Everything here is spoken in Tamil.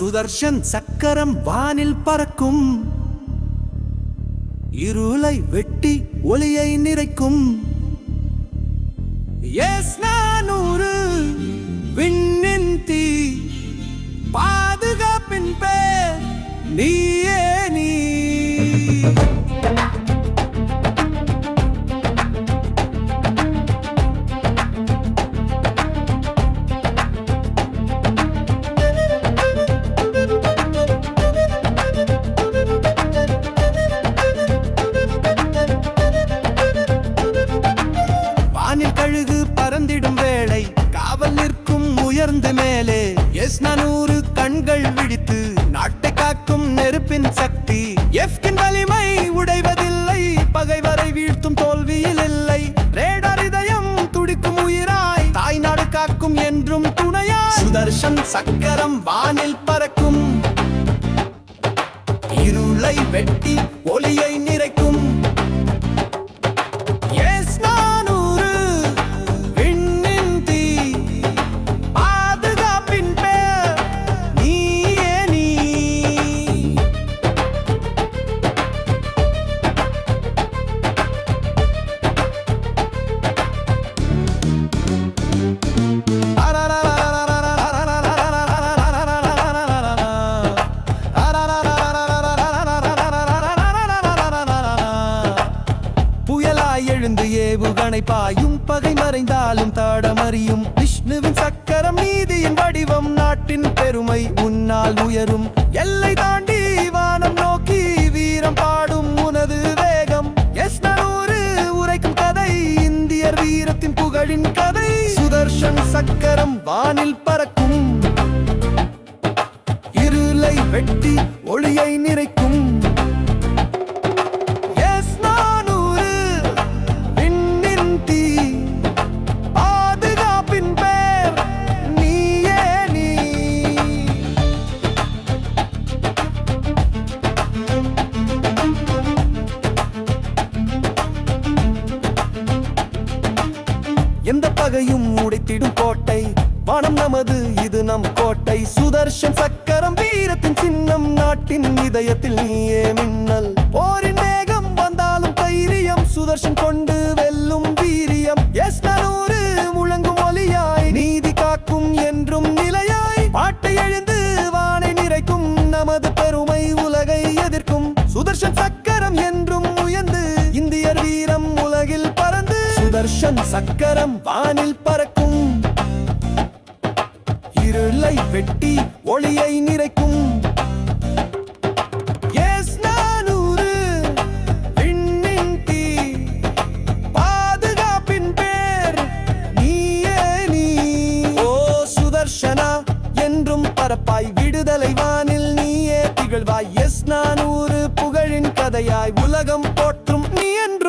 சுதர்ஷன் சக்கரம் வானில் பறக்கும். இருளை வெட்டி ஒளியை நிறைக்கும். எஸ் நானூறு விண்ணின் தீ பாதுகாப்பின் பேர் நீ உயர்ந்து மேலே. எஸ் நூறு கண்கள் விழித்து நாட்டை காக்கும் நெருப்பின் சக்தி. எஃப்கின் வலிமை உடைவதில்லை. பகைவரை வீழ்த்தும் தோல்வியில் இல்லை. ரேடார் இதயம் துடிக்கும் உயிராய். தாய் நாடு காக்கும் என்றும் துணையாய். சுதர்ஷன் சக்கரம் வானில் பறக்கும். இருளை வெட்டி ஒளியை வந்து ஏவுகணை பாயும் பகை மறைந்தாலும் தாடமறியும். விஷ்ணுவின் சக்கரம் நீதியின் வடிவம் நாட்டின் பெருமை உன்னால் உயரும். எல்லை தாண்டி வானம் நோக்கி வீரம் பாடும் உனது வேகம். எஸ் நூறு உரைக்கும் கதை இந்தியர் வீரத்தின் புகழின் கதை. சுதர்ஷன் சக்கரம் வானில் பறக்கும் எந்த பகையும் உடைத்திடும் கோட்டை. வானம் நமது இது நம் கோட்டை. சுதர்ஷன் சக்கரம் வீரத்தின் சின்னம் நாட்டின் இதயத்தில் நீயே மின்னல். சுதர்ஷன் சக்கரம் வானில் பறக்கும். இருளை வெட்டி ஒளியை நிறைக்கும். எஸ் நானூறு பாதுகாப்பின் நீ. ஓ சுதர்ஷனா என்றும் பரப்பாய் விடுதலை வானில் நீயே. திகழ்வாய் எஸ் நானூறு புகழின் கதையாய் உலகம் போற்றும் நீ என்